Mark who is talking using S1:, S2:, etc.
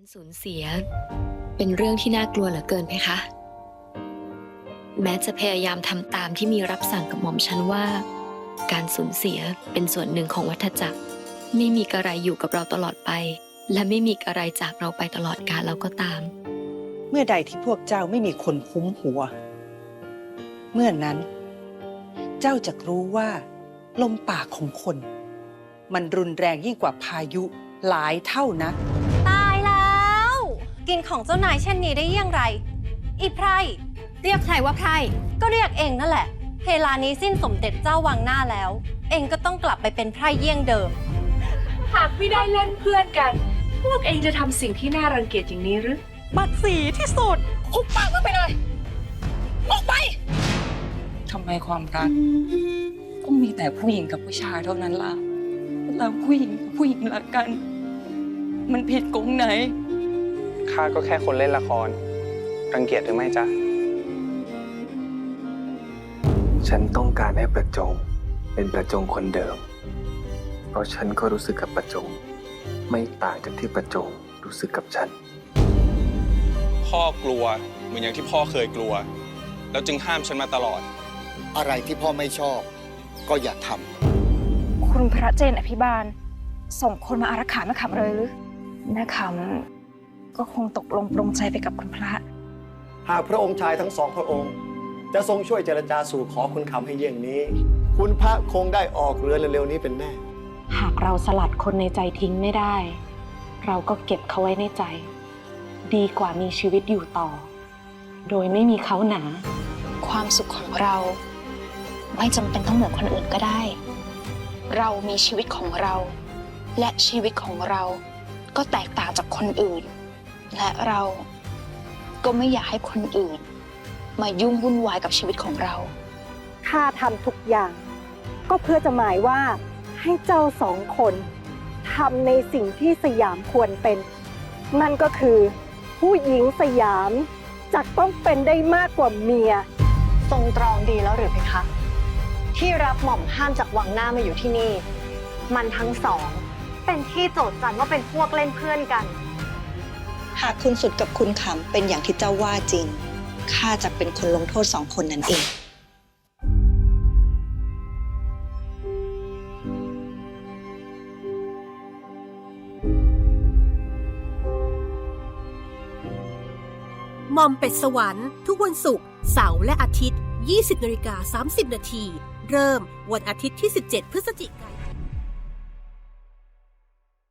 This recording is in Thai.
S1: การสูญเสีย เป็นเรื่องที่น่ากลัวเหลือเกินไหมคะ แม้จะพยายามทำตามที่มีรับสั่งกับหม่อมฉันว่า การสูญเสียเป็นส่วนหนึ่งของวัฏจักร ไม่มีอะไรอยู่กับเราตลอดไป และไม่มีอะไรจากเราไปตลอดกาลแล้วก็ตาม
S2: เมื่อใดที่พวกเจ้าไม่มีคนคุ้มหัว เมื่อนั้น เจ้าจะรู้ว่า ลมปากของคน มันรุนแรงยิ่งกว่าพายุหลายเท่านะ
S3: ตายแล้ว กินของเจ้านายเช่นนี้ได้อย่างไร อีไพร
S4: เรียกใครว่าไพร่
S3: ก็เรียกเองนั่นแหละเวลานี้สิ้นสมเด็จเจ้าวังหน้าแล้ว เองก็ต้องกลับไปเป็นไพรเยี่ยงเดิม
S5: หากไม่ได้เล่นเพื่อนกัน พวกเองจะทำสิ่งที่น่ารังเกียจอย่างนี้หรือ
S2: บัดสีที่สุด
S4: คุบปากมันไปเลย ออกไป
S6: ทำไมความรักต้องมีแต่ผู้หญิงกับผู้ชายเท่านั้นล่ะแล้วผู้หญิงกับผู้หญิงรักกัน มันผิดกงไหน
S7: ข้าก็แค่คนเล่นละคร รังเกียจหรือไม่จ๊ะ
S8: ฉันต้องการให้ประจงเป็นประจงคนเดิม เพราะฉันก็รู้สึกกับประจง ไม่ต่างจากที่ประจงรู้สึกกับฉัน
S7: พ่อกลัวเหมือนอย่างที่พ่อเคยกลัว แล้วจึงห้ามฉันมาตลอด
S9: อะไรที่พ่อไม่ชอบ ก็อย่าท
S4: คุณพระเจนอภิบาล ส่งคนมาอารักขาแม่ขำเลยหรือแม่ขำ ก็คงตกลงปรงใจไปกับคุณพระำ
S9: หากพระองค์ชายทั้งสองพระองค์ จะทรงช่วยเจรจาสู่ขอคุณคำให้เยี่ยงนี้ คุณพระคงได้ออกเรือเร็วๆนี้เป็นแน่
S10: หากเราสลัดคนในใจทิ้งไม่ได้ เราก็เก็บเขาไว้ในใจ ดีกว่ามีชีวิตอยู่ต่อ โดยไม่มีเขาหนา
S4: ความสุขของเรา ไม่จำเป็นต้องเหมือนคนอื่นก็ได้ เรามีชีวิตของเรา และชีวิตของเราก็แตกต่างจากคนอื่น และเราก็ไม่อยากให้คนอื่น มายุ่งวุ่นวายกับชีวิตของเรา
S11: ข้าทำทุกอย่าง ก็เพื่อจะหมายว่าให้เจ้าสองคนทำในสิ่งที่สยามควรเป็น นั่นก็คือผู้หญิงสยามจะต้องเป็นได้มากกว่าเมีย
S12: ทรงตรองดีแล้วหรือเพคะ ที่รับหม่อมห้ามจากวังหน้ามาอยู่ที่นี่ มันทั้งสอง เป็นที่โจทย์จันว่าเป็นพวกเล่นเพื่อนกัน
S13: หากคุณสุดกับคุณขำเป็นอย่างที่เจ้าว่าจริง ข้าจะเป็นคนลงโทษสองคนนั้นเอง
S14: มอมเป็ดสวรรค์ ทุกวันศุกร์เสาร์และอาทิตย์ 20นาฬิกา30 นาที เริ่มวันอาทิตย์ที่ 17 พฤศจิกายน